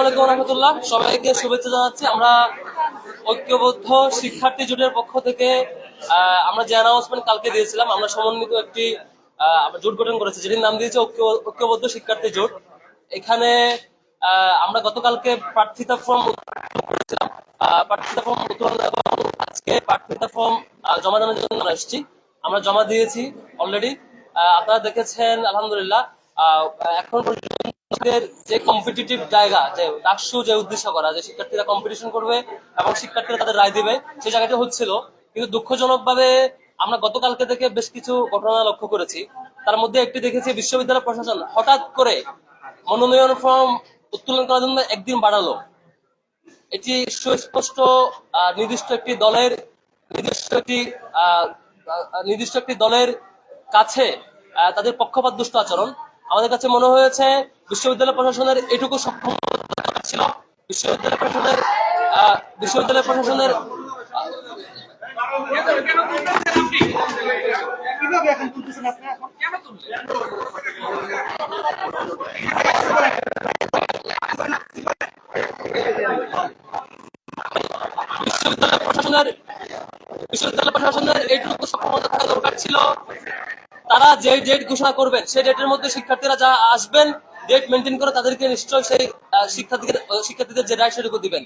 আলাইকুম সবাইকে শুভেচ্ছা আমরা ঐক্যবদ্ধ শিক্ষার্থী পক্ষ থেকে আমরা কালকে দিয়েছিলাম, আমরা সমন্বিত একটি জোট গঠন করেছি, যেটির নাম দিয়েছে ঐক্য, ঐক্যবদ্ধ শিক্ষার্থী জোট। এখানে আমরা গতকালকে প্রার্থিতা ফর্ম করেছিলাম। প্রার্থিতা ফর্ম আজকে প্রার্থিতা ফর্ম জমা দেওয়ার জন্য আমরা এসেছি। আমরা জমা দিয়েছি অলরেডি আপনারা দেখেছেন, আলহামদুলিল্লাহ এখন যে কম্পিটিটিভ জায়গা, যে ডাকসু যে উদ্দেশ্য করা, যে শিক্ষার্থীরা কম্পিটিশন করবে এবং শিক্ষার্থীরা তাদের রায় দিবে সেই জায়গাটি হচ্ছিল। কিন্তু দুঃখজনক ভাবে আমরা গতকালকে থেকে বেশ কিছু ঘটনা লক্ষ্য করেছি। তার মধ্যে একটি দেখেছি, বিশ্ববিদ্যালয় প্রশাসন হঠাৎ করে মনোনয়ন ফর্ম উত্তোলন করার জন্য একদিন বাড়ালো। এটি সুস্পষ্ট নির্দিষ্ট একটি দলের, নির্দিষ্ট একটি নির্দিষ্ট একটি দলের কাছে তাদের পক্ষপাত দুষ্ট আচরণ। আমাদের কাছে মনে হয়েছে বিশ্ববিদ্যালয় প্রশাসনের এটুকু সক্ষমতা ছিল। বিশ্ববিদ্যালয় প্রশাসনের বিশ্ববিদ্যালয় প্রশাসনের বিশ্ববিদ্যালয় প্রশাসনের বিশ্ববিদ্যালয় প্রশাসনের এইটুকু সক্ষমতা থাকা দরকার ছিল। তারা যে ডেট ঘোষণা করবেন, সেই ডেটের মধ্যে শিক্ষার্থীরা যা আসবেন ডেট মেনটেন করে তাদেরকে নিশ্চয়ই সেই শিক্ষার্থীদের শিক্ষার্থীদের যে রায় সেটুকু দিবেন।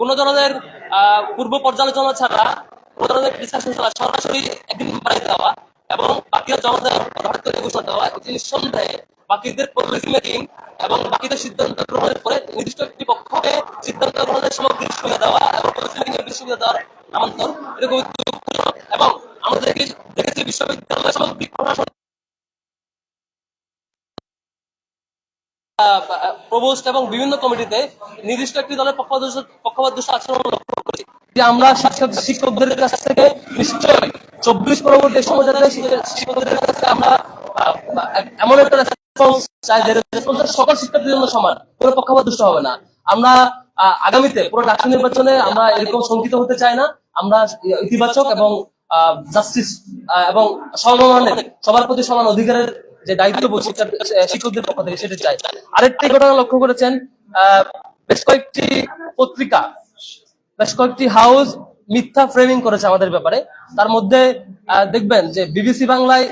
কোন ধরনের পূর্ব পর্যালোচনা ছাড়া, কোন ধরনের ডিসকাশন ছাড়া সরাসরি একদিন বাড়ি দেওয়া এবং বাকিরা জমা দেওয়া হঠাৎ করে ঘোষণা দেওয়া এটি নিঃসন্দেহে বাকিদের পলিসি মেকিং এবং বাকিদের সিদ্ধান্ত গ্রহণের পরে নির্দিষ্ট একটি পক্ষকে সিদ্ধান্ত গ্রহণের সামগ্রিক সুবিধা দেওয়া এবং পলিসি মেকিং সুবিধা দেওয়ার নামান্তর খুবই এবং আমরা বিশ্ববিদ্যালয় সামগ্রিক প্রশাসন এবং বিভিন্ন কমিটিতে নির্দিষ্ট একটি দলের আচরণ লক্ষ্য করি যে আমরা শিক্ষকদের কাছ থেকে নিশ্চয়ই চব্বিশ পরবর্তী সময় শিক্ষকদের কাছে আমরা এমন একটা রেসপন্স চাই যে রেসপন্স সকল শিক্ষার্থীর জন্য সমান, কোনো পক্ষপাত দুষ্ট হবে না। আমরা আগামীতে পুরো ডাক্তার নির্বাচনে আমরা এরকম শঙ্কিত হতে চাই না। আমরা ইতিবাচক এবং জাস্টিস এবং সমমানের সবার প্রতি সমান অধিকারের যে দায়িত্ববোধ শিক্ষার- শিক্ষকদের পক্ষ থেকে সেটা চাই। আরেকটি ঘটনা লক্ষ্য করেছেন বেশ কয়েকটি পত্রিকা, বেশ কয়েকটি হাউস মিথ্যা ফ্রেমিং করেছে আমাদের ব্যাপারে। তার মধ্যে দেখবেন যে বিবিসি বাংলায়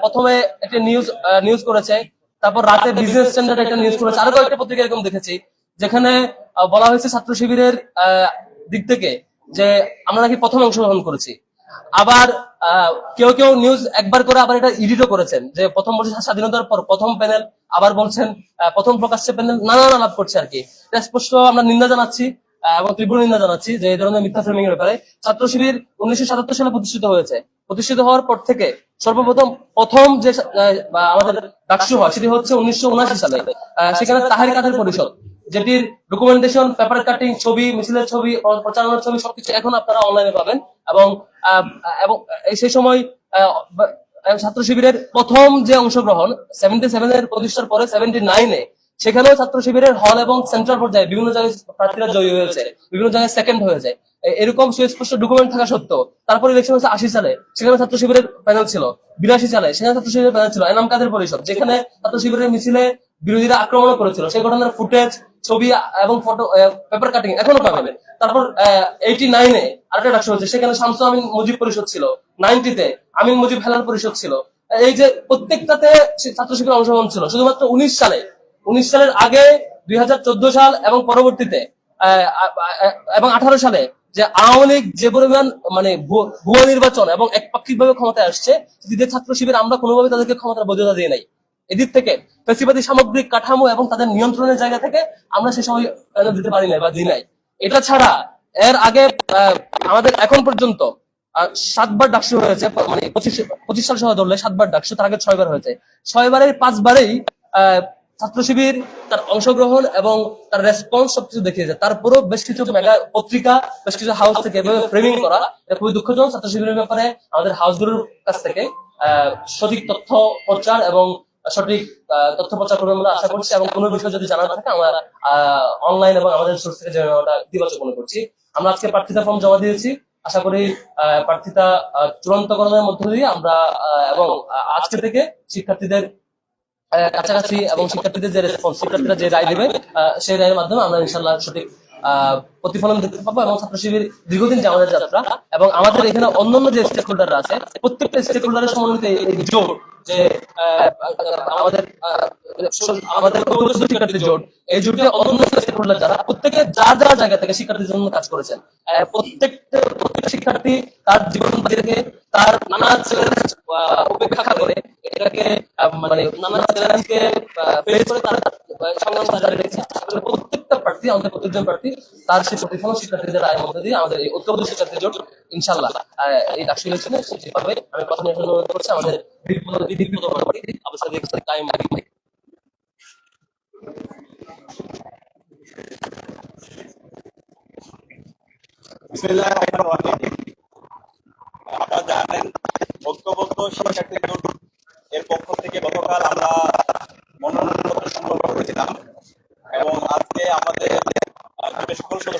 প্রথমে একটা নিউজ নিউজ করেছে, তারপর রাতে বিজনেস স্ট্যান্ডার্ড একটা নিউজ করেছে। আরও কয়েকটা পত্রিকা এরকম দেখেছি, যেখানে বলা হয়েছে ছাত্র শিবিরের দিক থেকে যে আমরা নাকি প্রথম অংশগ্রহণ করেছি। আবার কেউ কেউ নিউজ একবার করে আবার এটা এডিটও করেছেন, যে প্রথম বলছে স্বাধীনতার পর প্রথম প্যানেল আবার বলছেন প্রথম প্রকাশ্যে প্যানেল নানান আলাপ করছে আর কি। স্পষ্ট আমরা নিন্দা জানাচ্ছি এবং তীব্র নিন্দা জানাচ্ছি যে এই ধরনের মিথ্যা ফ্রেমিং এর ব্যাপারে। ছাত্র শিবির উনিশশো সাতাত্তর সালে প্রতিষ্ঠিত হয়েছে। প্রতিষ্ঠিত হওয়ার পর থেকে সর্বপ্রথম প্রথম যে আমাদের ডাকসু হয়, সেটি হচ্ছে উনিশশো উনাশি সালে। সেখানে তাহের কাদের পরিষদ, যেটির ডকুমেন্টেশন পেপার কাটিং ছবি, মিছিলের ছবি, প্রচারণার ছবি সবকিছু এখন আপনারা অনলাইনে পাবেন, এবং এবং সেই সময় ছাত্র শিবিরের প্রথম যে অংশগ্রহণ সেভেন্টি সেভেন এর প্রতিষ্ঠার পরে সেভেন্টি নাইনে সেখানেও ছাত্র শিবিরের হল এবং সেন্ট্রাল পর্যায়ে বিভিন্ন জায়গায় প্রার্থীরা জয়ী হয়েছে, বিভিন্ন জায়গায় সেকেন্ড হয়েছে। এরকম সুস্পষ্ট ডকুমেন্ট থাকা সত্ত্বেও, তারপরে ইলেকশন হচ্ছে আশি সালে, সেখানে ছাত্র শিবিরের প্যানেল ছিল, বিরাশি সালে, সেখানে ছাত্র শিবিরের প্যানেল ছিল এনাম কাদের পরিষদ, যেখানে ছাত্র শিবিরের মিছিলে বিরোধীরা আক্রমণ করেছিল। সেই ঘটনার ফুটেজ ছবি এবং ফটো পেপার কাটিং এখনও পাবেন। তারপর এইটি নাইনে আরেকটা ডাকসু হচ্ছে, সেখানে শামসু আমিন মুজিব পরিষদ ছিল। নাইনটিতে আমিন মুজিব হেলাল পরিষদ ছিল। এই যে প্রত্যেকটাতে ছাত্র শিবিরের অংশগ্রহণ ছিল, শুধুমাত্র উনিশ সালে, উনিশ সালের আগে দুই হাজার চোদ্দ সাল এবং পরবর্তীতে এবং আঠারো সালে যে আওয়ামী লীগ যে পরিমাণ মানে ভুয়া নির্বাচন এবং একপাক্ষিক ভাবে ক্ষমতায় আসছে দিদের ছাত্র শিবির আমরা কোনোভাবে তাদেরকে ক্ষমতার বৈধতা দিয়ে নাই। এদিক থেকে ফেসিবাদী সামগ্রিক কাঠামো এবং তাদের নিয়ন্ত্রণের জায়গা থেকে আমরা সে সময় দিতে পারি নাই বা দিই নাই। এটা ছাড়া এর আগে আমাদের এখন পর্যন্ত সাতবার ডাকসু হয়েছে মানে পঁচিশ পঁচিশ সাল সহ ধরলে সাতবার ডাকসু, তার আগে ছয়বার হয়েছে। ছয়বারের পাঁচবারেই ছাত্র শিবির তার অংশগ্রহণ এবং তার রেসপন্স সবকিছু দেখিয়েছে। তারপরেও বেশ কিছু মেগা পত্রিকা, বেশ কিছু হাউস থেকে এভাবে ফ্রেমিং করা খুবই দুঃখজনক। ছাত্র শিবিরের ব্যাপারে আমাদের হাউসগুলোর কাছ থেকে সঠিক তথ্য, প্রচার এবং সঠিক তথ্য প্রচার করবে বলে আশা করছি এবং কোনো বিষয় যদি জানা থাকে, আমরা অনলাইন এবং আমাদের সোর্স থেকে ইতিবাচক মনে করছি। আমরা আজকে প্রার্থিতা ফর্ম জমা দিয়েছি। আশা করি প্রার্থিতা চূড়ান্তকরণের মধ্য দিয়ে আমরা এবং আজকে থেকে শিক্ষার্থীদের কাছাকাছি এবং শিক্ষার্থীদের যে রেসপন্স শিক্ষার্থীরা যে রায় দেবে সেই রায়ের মাধ্যমে আমরা ইনশাল্লাহ সঠিক প্রতিফলন দেখতে পাবো এবং ছাত্র শিবির দীর্ঘদিন যে আমাদের যাত্রা। এবং আমাদের এখানে অন্যান্য যে স্টেক হোল্ডাররা আছে, প্রত্যেকটা স্টেক হোল্ডারের সমন্বিত যে আমাদের আমাদের শিক্ষার্থী জোট, এই জোটে স্টেক হোল্ডার যারা, প্রত্যেকে যার যার জায়গা থেকে শিক্ষার্থীর জন্য কাজ করেছেন। প্রত্যেকটা প্রত্যেক শিক্ষার্থী তার জীবন রেখে তার নানা চ্যালেঞ্জ উপেক্ষা করে, এটাকে মানে নানা চ্যালেঞ্জকে ফেস করে তার সংগ্রাম জারি রেখেছে আসলে প্রত্যেকটা প্রার্থী আমাদের প্রত্যেকজন প্রার্থী, তার সেই প্রতিফলন শিক্ষার্থীদের রায়ের মধ্যে দিয়ে আমাদের এই ঐক্যবদ্ধ শিক্ষার্থী জোট ইনশাল্লাহ এই ডাকসু ইলেকশনে যেভাবে আমি প্রথমে অনুরোধ করছি, আমাদের। আপনারা জানেন ঐক্যবদ্ধ শিক্ষার্থী জোট এর পক্ষ থেকে গতকাল আমরা মনোনয়নপত্র সংগ্রহ করেছিলাম এবং আজকে আমাদের আহ,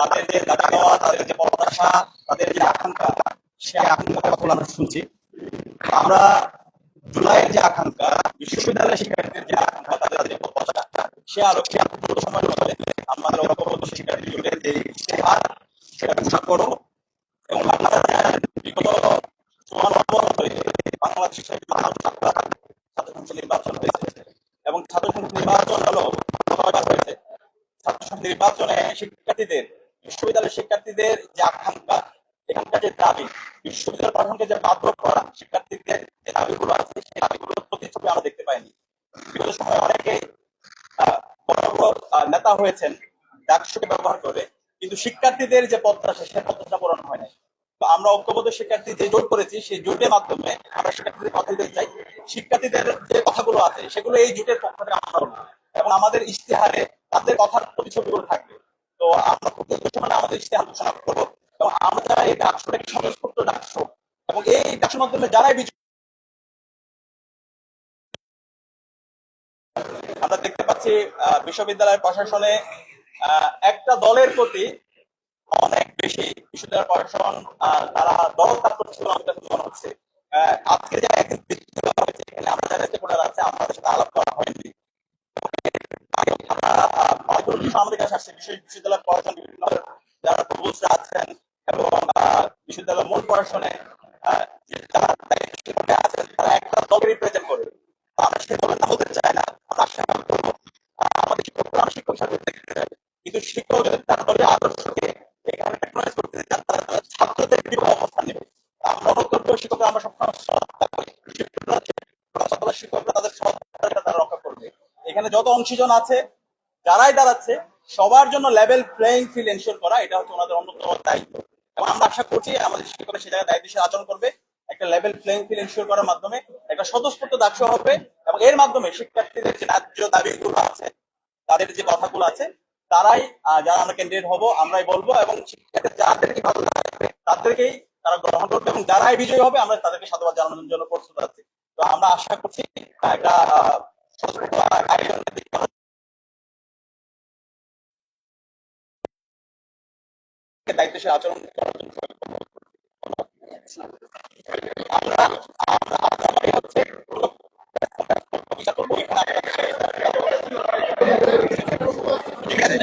তাদের যে দাবি তাদের যে প্রত্যাশা তাদের যে আকাঙ্ক্ষা সেই আকাঙ্ক্ষার কথা আমরা শুনছি। আমরা জুলাইয়ের যে আকাঙ্ক্ষা, বিশ্ববিদ্যালয়ের শিক্ষার্থীদের যে আকাঙ্ক্ষা, তাদের যে প্রত্যাশা সে আলোকে দ্রুত সময়ের মধ্যে আমাদের ঐক্যবদ্ধ শিক্ষার্থী জুটের যে ইশতেহার সেটা ঘোষণা করো। এবং বিগত চুয়ান্ন বছরে বাংলাদেশের ছাত্র সংসদ নির্বাচন হয়েছে। এবং ছাত্র সংসদ নির্বাচন হলো হয়েছে। ছাত্র সংসদ নির্বাচনে শিক্ষার্থীদের বিশ্ববিদ্যালয়ের শিক্ষার্থীদের যে আকাঙ্ক্ষা, এখানকার যে দাবি, বিশ্ববিদ্যালয় প্রশাসনকে যে বাধ্য করা শিক্ষার্থীদের যে দাবিগুলো আছে, সেই দাবিগুলোর প্রতিচ্ছবি আমরা দেখতে পাইনি। বিগত সময় অনেকে বড় বড় নেতা হয়েছেন, ডাকসুকে ব্যবহার করে, কিন্তু শিক্ষার্থীদের যে প্রত্যাশা সে প্রত্যাশা পূরণ হয় নাই। আমরা ঐক্যবদ্ধ শিক্ষার্থী যে জোট করেছি, সেই জোটের মাধ্যমে আমরা শিক্ষার্থীদের কথা দিতে চাই। শিক্ষার্থীদের যে কথাগুলো আছে, সেগুলো এই জোটের পক্ষ থেকে আমরা এবং আমাদের ইশতেহারে তাদের কথার প্রতিচ্ছবিগুলো থাকবে। তো আমরা খুব আমাদের ঘোষণা করব। এবং আমরা এই একটি স্বতঃস্ফূর্ত ডাকসু। এবং এই ডাকসুর মাধ্যমে যারাই বিজয়ী আমরা দেখতে পাচ্ছি আহ, বিশ্ববিদ্যালয় প্রশাসনে একটা দলের প্রতি অনেক বেশি বিশ্ববিদ্যালয় প্রশাসন তারা দল করছে বলে আমার কাছে মনে হচ্ছে। আজকে যে একদিন হয়েছে এখানে আমরা যারা আছে আমাদের সাথে আলাপ করা হয়নি। আমাদের কাছে আসছে বিশ্ববিদ্যালয় প্রশাসন বিভিন্ন যারা প্রভোস্ট আছেন এবং আহ, বিশ্ববিদ্যালয় মূল প্রশাসনে তারা একটা আমরা চাই না এখানে ছাত্রদের শিক্ষকরা আমরা সবসময় শিক্ষকরা রক্ষা করবে। এখানে যত অংশীজন আছে যারাই দাঁড়াচ্ছে সবার জন্য লেভেল প্লেইং ফিল্ড এনশিওর করা, এটা হচ্ছে ওনাদের অন্যতম দায়িত্ব। এবং আমরা আশা করছি আমাদের শিক্ষকরা সে জায়গায় দায়িত্বশীল আচরণ করবে, একটা লেভেল প্লেইং ফিল্ড এনশিওর করার মাধ্যমে একটা স্বতঃস্ফূর্ত দাক্ষ হবে, এবং এর মাধ্যমে শিক্ষার্থীদের যে ন্যায্য দাবিগুলো আছে, তাদের যে কথাগুলো আছে, তারাই যারা আমরা ক্যান্ডিডেট হব, আমরাই বলব, এবং শিক্ষার্থী যাদেরকে ভালো লাগবে, তাদেরকেই তারা গ্রহণ করবে, এবং যারাই বিজয়ী হবে, আমরা তাদেরকে সাধুবাদ জানানোর জন্য প্রস্তুত আছি। তো আমরা আশা করছি, একটা আয়োজনের দিকে দায়িত্বশীল আচরণ করার জন্য আমরা আমরা হচ্ছে ঠিক আছে?